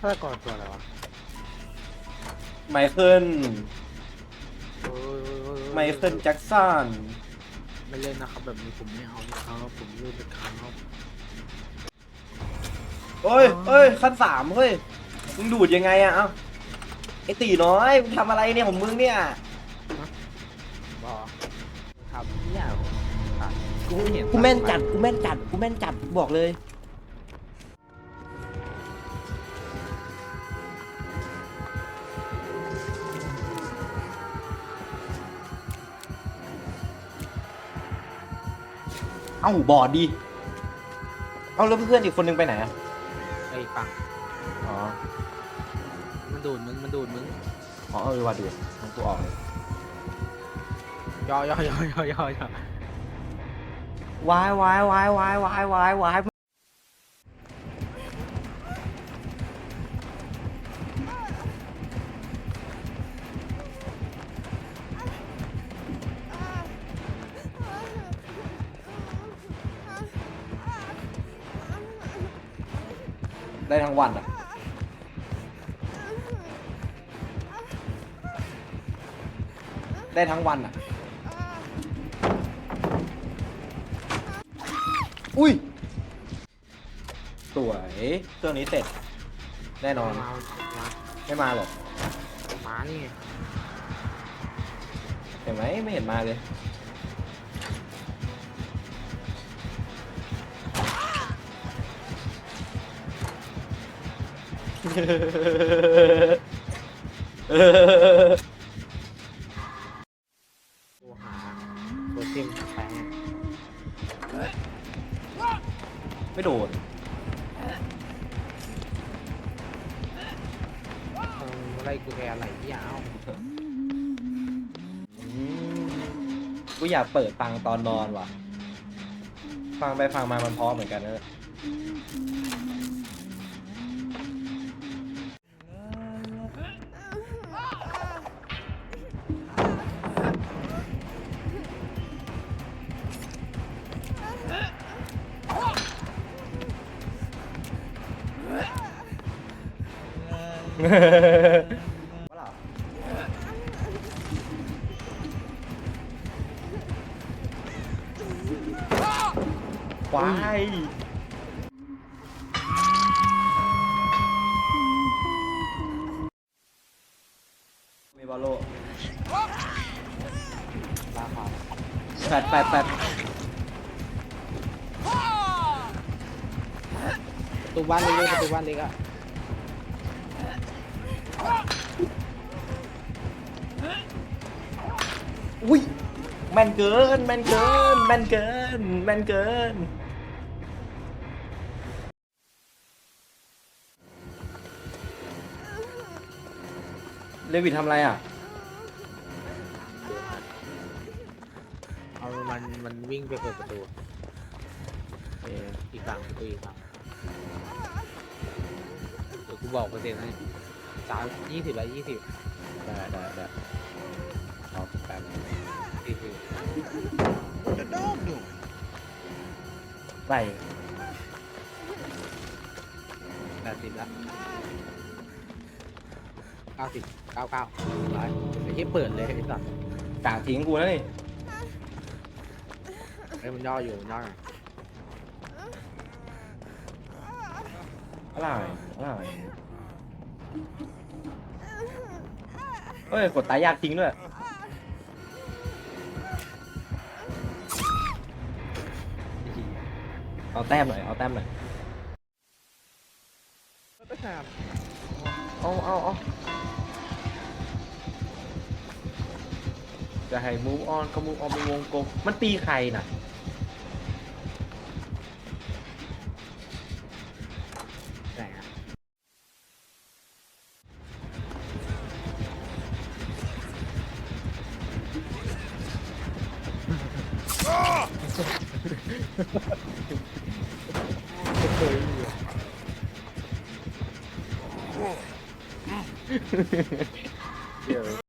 ฆาตกรตัวอะไรวะไมเคิลโอ้ยโอ้ยโอ้ยโอ้ยไมเคิลแจ็คสันไม่เล่นนะครับแบบนี้ผมไม่เอานะครับผมเล่นเป็นครับเฮ้ยเฮ้ยขั้นสามเฮ้ยมึงดูดยังไงอะเอ้าไอตีน้อยมึงทำอะไรเนี่ยของมึงเนี่ยบอครับเนี่ยกูเห็นกูแม่นจัดกูแม่นจัดกูแม่นจัดบอกเลย เอ้าบอดดี เอาแล้วเพื่อนอีกคนนึงไปไหนอะไอ้ฝั่งอ๋อ มันดูดมึง มันดูดมึงอ๋อเออว่าดูมันกูออกเลยย่อย่อย่อย่อย่อย่อวายวายวายวายวายวายวาย ได้ทั้งวันอะได้ทั้งวันอะ อุ้ย สวยเครื่องนี้เสร็จ แน่นอน มามาไม่มาหรอก มานี่ไงเห็นไหมไม่เห็นมาเลย กูหาตัวเต็มแปลงไม่โดนอะไรกูแกอะไรที่เอาอืมกูอยากเปิดฟังตอนนอนว่ะ ฟังไปฟังมามันเพอเหมือนกันนะ ว่าหรอควายมีบอลโลลาครับแปดแปดแปดประตูบ้านเล็กเลยประตูบ้านเล็กอะ อุ้ยแม่นเกินแม่นเกินแม่นเกินแม่นเกินเลวิททำอะไรอะ เอามันมันวิ่งไปเปิดประตู เอ๊ะอีกฝั่งประตูอีกฝั่งเดี๋ยวกูบอกเปอร์เซ็นต์ให้ สามยี่สิบละยี่สิบได้ได้ได้เอาแป๊บสี่สิบไปแปดสิบละเก้าสิบเก้าเก้าร้อยไอ้ที่เปิดเลยไอ้สัตว์กาทิ้งกูแล้วนี่ไอ้ยมันย่ออยู่มันย่อหน่อยอะไรอะไร เฮ้ย กดตายยากทิ้งด้วย เอาแต้มหน่อย เอาแต้มหน่อย ก็ทเอาเอาเอาจะให้ move on ก็ move on เป็นวงกลม มันตีใครน่ะ 哈哈哈，可以啊，哇，